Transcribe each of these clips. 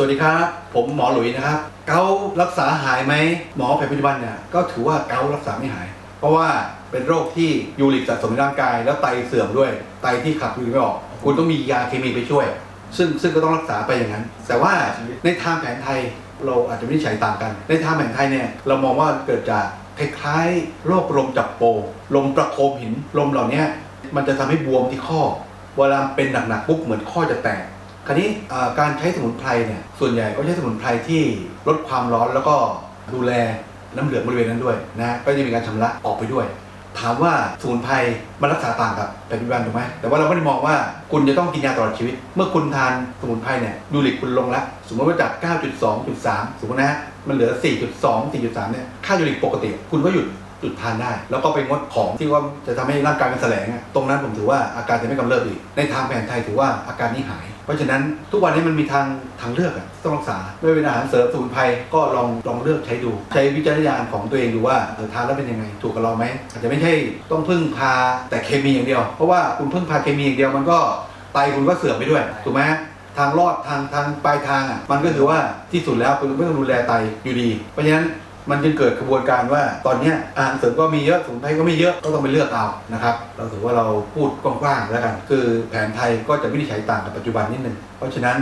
สวัสดีครับ ผมหมอหลุยนะครับ เการักษาหายไหมหมอแผนปัจจุบันเนี่ยก็ถือว่าเการักษาไม่หาย เพราะว่าเป็นโรคที่ยูริกสะสมในร่างกาย แล้วไตเสื่อมด้วยไตที่ขับยูริกไม่ออก คุณต้องมียาเคมีไปช่วย ซึ่งซึ่งก็ต้องรักษาไปอย่างนั้น แต่ว่าในทางแผนไทยเราอาจจะไม่ได้ใช้ต่างกัน ในทางแผนไทยเนี่ยเรามองว่าเกิดจากคล้ายๆโรคลมจับโป ลมประโคมหินลมเหล่านี้มันจะทำให้บวมที่ข้อเวลาเป็นหนักๆปุ๊บเหมือนข้อจะแตก คราวนี้การใช้สมุนไพรเนี่ยส่วนใหญ่ก็ใช้สมุนไพรที่ลดความร้อนแล้วก็ดูแลน้ำเหลืองบริเวณนั้นด้วยนะก็จะมีการชำระออกไปด้วย ถามว่าสมุนไพรมันรักษาต่างกับแผนปัจจุบันถูกไหมแต่ว่าเราไม่ได้มองว่าคุณจะต้องกินยาตลอดชีวิต เมื่อคุณทานสมุนไพรเนี่ยยูริกคุณลงแล้วสมมติว่าจาก 9.2.3 สมมตินะฮะมันเหลือ 4.2 4.3 เนี่ยค่ายูริกปกติ คุณก็หยุด หยุดทานได้ แล้วก็ไปงดของที่ว่าจะทำให้ร่างกายมันแสลงตรงนั้นผมถือว่าอาการจะไม่กำเริบอีก ในทางแผนไทยถือว่าอาการนี้หาย เพราะฉะนั้นทุกวันนี้มันมีทางทางเลือกต้องรักษาไม่ว่าเป็นอาหารเสริมสมุนไพรก็ลองลองเลือกใช้ดู ใช้วิจารณญาณของตัวเองดูว่าเออทานแล้วเป็นยังไง ถูกกับเราไหมอาจจะไม่ใช่ต้องพึ่งพาแต่เคมีอย่างเดียว เพราะว่าคุณพึ่งพาเคมีอย่างเดียวมันก็ไตคุณก็เสื่อมไปด้วยถูกไหมทางรอดทางทางปลายทางอะมันก็ถือว่าที่สุดแล้วคุณก็ต้องดูแลไตอยู่ดี เพราะฉะนั้น มันจึงเกิดกระบวนการว่าตอนนี้อาหารเสริมก็มีเยอะสมุนไพรก็ไม่เยอะก็ต้องไปเลือกเอานะครับเราถือว่าเราพูดกว้างๆแล้วกัน คือแผนไทยก็จะวินิจฉัยต่างกับปัจจุบันนิดนึงเพราะฉะนั้น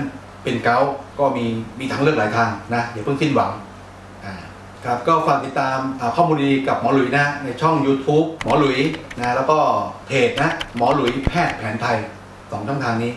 เป็นเกาก็มีมีทางเลือกหลายทางนะอย่าเพิ่งสิ้นหวังครับก็ฝากติดตามข้อมูลดีกับหมอหลุยนะ ในช่อง YouTube หมอหลุยนะแล้วก็เพจนะหมอหลุยแพทย์แผนไทยสองช่องทางนี้